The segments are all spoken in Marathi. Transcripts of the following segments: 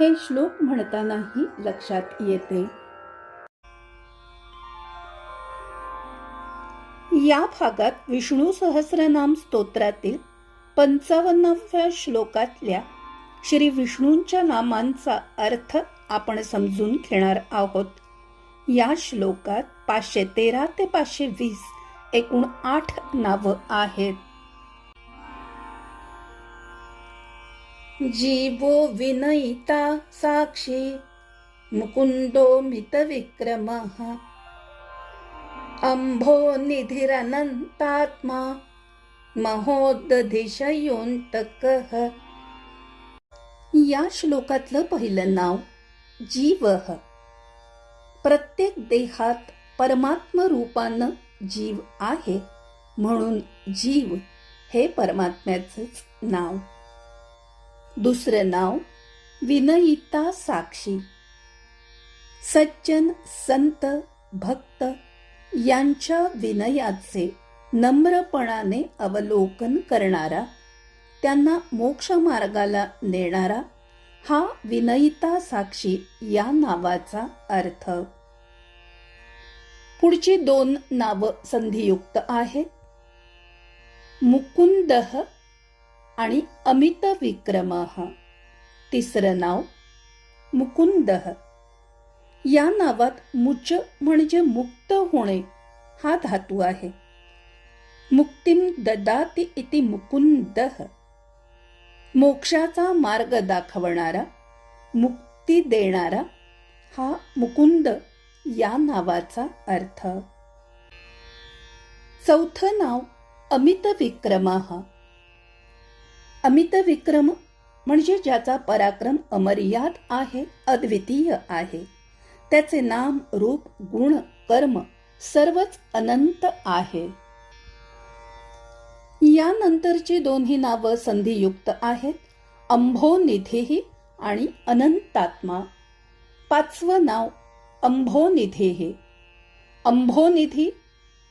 हे श्लोक म्हणतानाही लक्षात येते. या भागात विष्णू सहस्रनाम स्तोत्रातील पंचावन्नाव्या श्लोकातल्या श्री विष्णूंच्या नामांचा अर्थ आपण समजून घेणार आहोत. या श्लोकात पाचशे तेरा ते पाचशे वीस एकूण आठ नावं आहेत. जीवो विनयिता साक्षी मुकुंदो मितविक्रमः। अम्भो निधिरनन्तात्मा महोदधिशयोन्तकः या श्लोकातलं पहिलं नाव जीवः। प्रत्येक देहात परमात्म रूपानं जीव आहे म्हणून जीव हे परमात्म्याचंच नाव. दुसरं नाव विनयिता साक्षी. सज्जन संत भक्त यांच्या विनयाचे नम्रपणाने अवलोकन करणारा त्यांना मोक्ष मार्गाला नेणारा हा विनयिता साक्षी या नावाचा अर्थ. पुढची दोन नावं संधियुक्त आहेत. मुकुंदह आणि अमित विक्रम. तिसरं नाव मुकुंद. या नावात मुच म्हणजे मुक्त होणे हा धातू आहे. मुक्तिम ददाती इति मुकुंद मोक्षाचा मार्ग दाखवणारा मुक्ती देणारा हा मुकुंद या नावाचा अर्थ. चौथं नाव अमित विक्रमः. अमित विक्रम म्हणजे ज्याचा पराक्रम अमर्याद आहे अद्वितीय आहे. त्याचे नाम रूप गुण कर्म सर्वच अनंत आहे. यानंतरची दोन्ही नावं संधियुक्त आहेत. अंभोनिधीही आणि अनंतात्मा. पाचवं नाव अंभोनिधीही. अंभोनिधी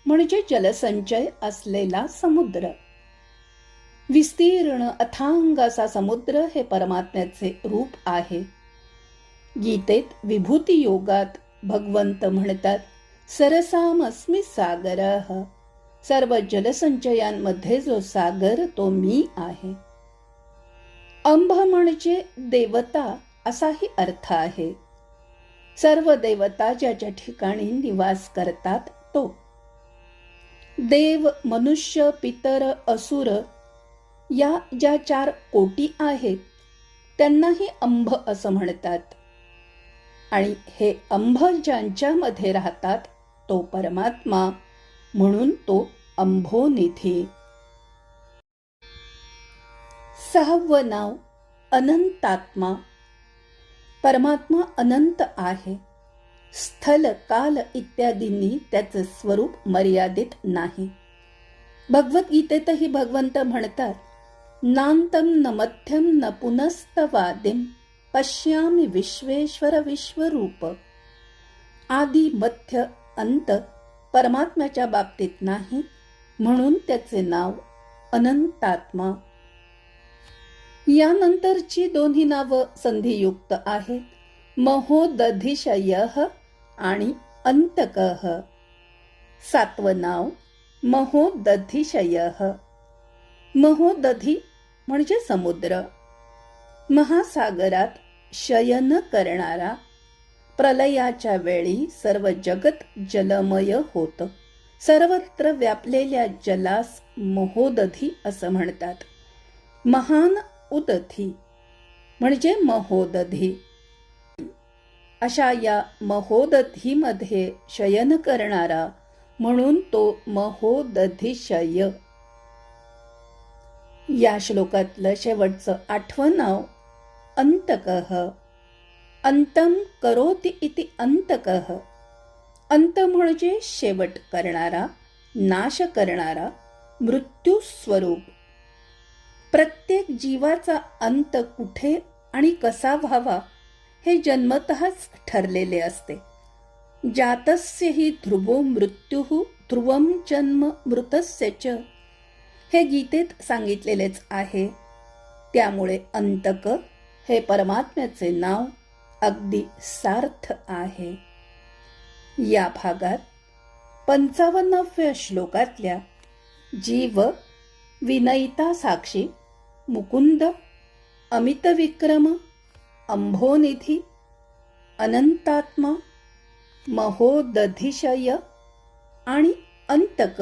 म्हणजे जलसंचय असलेला समुद्र. विस्तीर्ण अथांग असा समुद्र हे परमात्म्याचे रूप आहे. गीतेत विभूती योगात भगवंत म्हणतात सरसामस्मी सागर. सर्व जलसंचयांमध्ये जो सागर तो मी आहे. अंभ म्हणजे देवता असाही अर्थ आहे. सर्व देवता ज्याच्या ठिकाणी निवास करतात तो. देव मनुष्य पितर असुर या ज्या चार कोटी आहेत त्यांनाही अंभ असं म्हणतात. आणि हे अंभ ज्यांच्यामध्ये राहतात तो परमात्मा म्हणून तो अंभोनिधी. सहावं नाव अनंतात्मा. परमात्मा अनंत आहे. स्थल काल इत्यादींनी त्याचं स्वरूप मर्यादित नाही. भगवद्गीतेतही भगवंत म्हणतात नान्तं न मध्यम न पुनस्तवादिं पश्यामि विश्वेश्वर विश्वरूप। आदी मध्य अंत परमात्म्याच्या बाबतीत नाही म्हणून त्याचे नाव अनंतात्मा। यानंतरची दोन्ही नावं संधियुक्त आहेत महोदधिशय आणि अंतक। सातवं नाव महोदधिशय। महोदधी म्हणजे समुद्र. महासागरात शयन करणारा प्रलयाच्या वेळी सर्व जगत जलमय होत. सर्वत्र व्यापलेल्या जलास महोदधी असं म्हणतात. महान उदधी म्हणजे महोदधी. अशा या महोदधीमध्ये शयन करणारा म्हणून तो महोदधिशय या श्लोकातलं शेवटचं आठवं नाव अंतकह अंतम करोति इति अंतकः. अंत म्हणजे शेवट करणारा नाश करणारा मृत्यू स्वरूप. प्रत्येक जीवाचा अंत कुठे आणि कसा व्हावा हे जन्मतःच ठरलेले असते. जातस्य ही ध्रुवो मृत्यू ध्रुवम जन्म मृतस्य च. हे गीतेत सांगितलेलेच आहे. त्यामुळे अंतक हे परमात्म्याचे नाव अगदी सार्थ आहे. या भागात पंचावन्नाव्या श्लोकातल्या जीव विनयिता साक्षी मुकुंद अमित विक्रम अंभोनिधी अनंतात्मा महोदधिशय आणि अंतक